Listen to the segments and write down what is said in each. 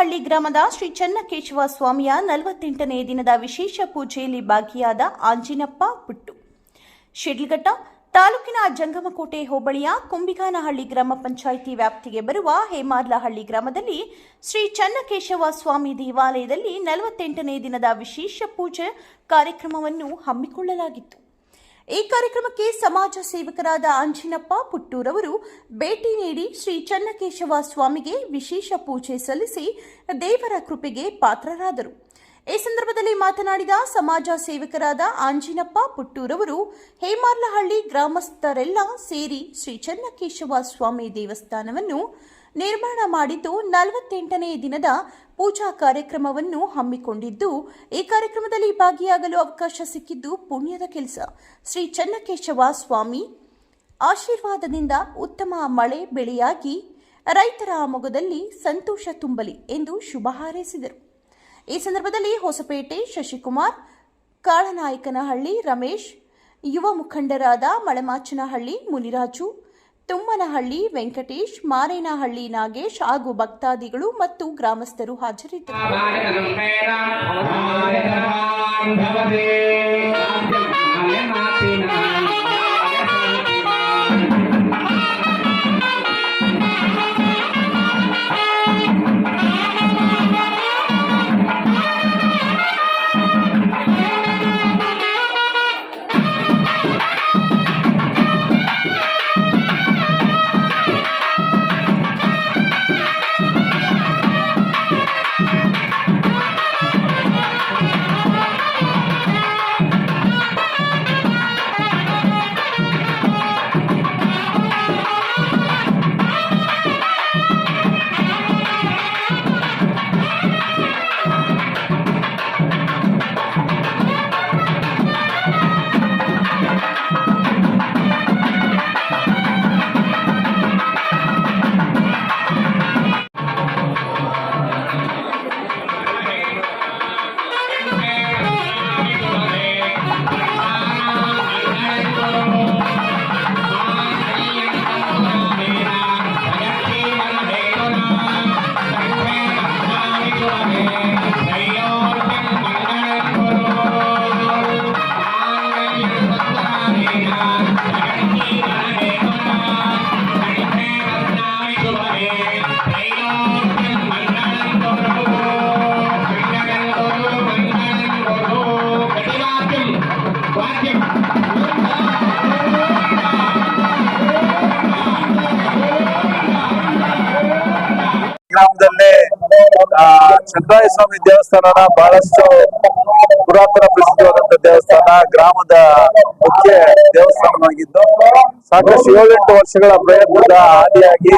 ಗ್ರಾಮದ ಶ್ರೀ ಚನ್ನಕೇಶವ ಸ್ವಾಮಿಯ ನಲವತ್ತೆಂಟನೇ ದಿನದ ವಿಶೇಷ ಪೂಜೆಯಲ್ಲಿ ಭಾಗಿಯಾದ ಆಂಜಿನಪ್ಪ ಪುಟ್ಟು. ಶಿಡ್ಲಘಟ್ಟ ತಾಲೂಕಿನ ಜಂಗಮಕೋಟೆ ಹೋಬಳಿಯ ಕುಂಬಿಗಾನಹಳ್ಳಿ ಗ್ರಾಮ ಪಂಚಾಯಿತಿ ವ್ಯಾಪ್ತಿಗೆ ಬರುವ ಹೇಮಾರ್ಲಹಳ್ಳಿ ಗ್ರಾಮದಲ್ಲಿ ಶ್ರೀ ಚನ್ನಕೇಶವ ಸ್ವಾಮಿ ದೇವಾಲಯದಲ್ಲಿ ನಲವತ್ತೆಂಟನೇ ದಿನದ ವಿಶೇಷ ಪೂಜೆ ಕಾರ್ಯಕ್ರಮವನ್ನು ಹಮ್ಮಿಕೊಳ್ಳಲಾಗಿತ್ತು. ಈ ಕಾರ್ಯಕ್ರಮಕ್ಕೆ ಸಮಾಜ ಸೇವಕರಾದ ಅಂಜಿನಪ್ಪ ಪುಟ್ಟೂರವರು ಭೇಟಿ ನೀಡಿ ಶ್ರೀ ಚನ್ನಕೇಶವ ಸ್ವಾಮಿಗೆ ವಿಶೇಷ ಪೂಜೆ ಸಲ್ಲಿಸಿ ದೇವರ ಕೃಪೆಗೆ ಪಾತ್ರರಾದರು. ಈ ಸಂದರ್ಭದಲ್ಲಿ ಮಾತನಾಡಿದ ಸಮಾಜ ಸೇವಕರಾದ ಆಂಜಿನಪ್ಪ ಪುಟ್ಟೂರವರು, ಹೇಮಾರ್ಲಹಳ್ಳಿ ಗ್ರಾಮಸ್ಥರೆಲ್ಲ ಸೇರಿ ಶ್ರೀ ಚನ್ನಕೇಶವ ಸ್ವಾಮಿ ದೇವಸ್ಥಾನವನ್ನು ನಿರ್ಮಾಣ ಮಾಡಿದ್ದು ನಲವತ್ತೆಂಟನೇ ದಿನದ ಪೂಜಾ ಕಾರ್ಯಕ್ರಮವನ್ನು ಹಮ್ಮಿಕೊಂಡಿದ್ದು, ಈ ಕಾರ್ಯಕ್ರಮದಲ್ಲಿ ಭಾಗಿಯಾಗಲು ಅವಕಾಶ ಸಿಕ್ಕಿದ್ದು ಪುಣ್ಯದ ಕೆಲಸ. ಶ್ರೀ ಚನ್ನಕೇಶವ ಸ್ವಾಮಿ ಆಶೀರ್ವಾದದಿಂದ ಉತ್ತಮ ಮಳೆ ಬೆಳೆಯಾಗಿ ರೈತರ ಮೊಗದಲ್ಲಿ ಸಂತೋಷ ತುಂಬಲಿ ಎಂದು ಶುಭ ಹಾರೈಸಿದರು. ಈ ಸಂದರ್ಭದಲ್ಲಿ ಹೊಸಪೇಟೆ ಶಶಿಕುಮಾರ್, ಕಾಳನಾಯಕನಹಳ್ಳಿ ರಮೇಶ್, ಯುವ ಮುಖಂಡರಾದ ಮಳೆಮಾಚನಹಳ್ಳಿ ಮುನಿರಾಜು ತುಮ್ಮನಹಳ್ಳಿ ವೆಂಕಟೇಶ್ ಮಾರೇನಹಳ್ಳಿ ನಾಗೇಶ್ ಹಾಗೂ ಭಕ್ತಾದಿಗಳು ಮತ್ತು ಗ್ರಾಮಸ್ಥರು ಹಾಜರಿದ್ದರು ಆ, ಚಂದ್ರಾಯ ಸ್ವಾಮಿ ದೇವಸ್ಥಾನನ ಬಹಳಷ್ಟು ಪುರಾತನ ಪ್ರಸಿದ್ಧವಾದಂತ ದೇವಸ್ಥಾನ, ಗ್ರಾಮದ ಮುಖ್ಯ ದೇವಸ್ಥಾನವಾಗಿದ್ದು, ಸಾಕಷ್ಟು ಏಳೆಂಟು ವರ್ಷಗಳ ಪ್ರಯತ್ನದ ಆದಿಯಾಗಿ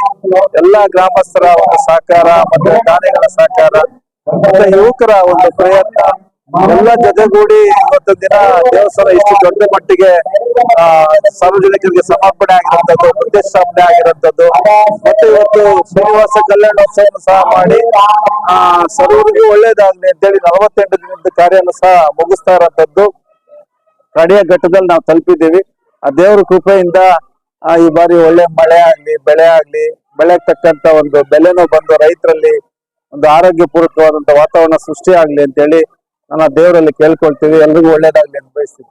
ಎಲ್ಲಾ ಗ್ರಾಮಸ್ಥರ ಒಂದು ಸಹಕಾರ ಮತ್ತೆ ಕಾರ್ಯಗಳ ಸಹಕಾರ ಯುವಕರ ಒಂದು ಪ್ರಯತ್ನ. ಎಲ್ಲ ಜೊತೆಗೂಡಿ ಇವತ್ತು ದಿನ ದೇವಸ್ಥಾನ ಇಷ್ಟು ದೊಡ್ಡ ಮಟ್ಟಿಗೆ, ಆ, ಸಾರ್ವಜನಿಕರಿಗೆ ಸಮರ್ಪಣೆ ಆಗಿರುವಂತದ್ದು ಪ್ರತಿಷ್ಠಾಪನೆ ಆಗಿರುವಂತದ್ದು ಮತ್ತೆ ಇವತ್ತು ಶ್ರೀನಿವಾಸ ಕಲ್ಯಾಣೋತ್ಸವ ಸಹ ಮಾಡಿ, ಆ, ಸರ್ವರಿಗೂ ಅಂತ ಹೇಳಿ ನಲವತ್ತೆಂಟು ದಿನದ ಕಾರ್ಯನ ಸಹ ಮುಗಿಸ್ತಾ ಇರೋಂಥದ್ದು ಕಡೆಯ ಘಟ್ಟದಲ್ಲಿ ನಾವು ತಲುಪಿದ್ದೀವಿ. ಆ ದೇವರ ಕೃಪೆಯಿಂದ ಈ ಬಾರಿ ಒಳ್ಳೆ ಮಳೆ ಆಗ್ಲಿ, ಬೆಳೆ ಆಗ್ಲಿ ಬೆಳೆಗೆ ತಕ್ಕಂತ ಒಂದು ಬೆಲೆನೂ ಬಂದು ರೈತರಲ್ಲಿ ಒಂದು ಆರೋಗ್ಯಪೂರ್ವಕವಾದಂತ ವಾತಾವರಣ ಸೃಷ್ಟಿ ಆಗ್ಲಿ ಅಂತೇಳಿ ನಾನು ದೇವರಲ್ಲಿ ಕೇಳ್ಕೊಳ್ತೀವಿ ಎಲ್ರಿಗೂ ಒಳ್ಳೇದಾಗ್ಲಿ ಅಂತ ಬಯಸ್ತೀವಿ.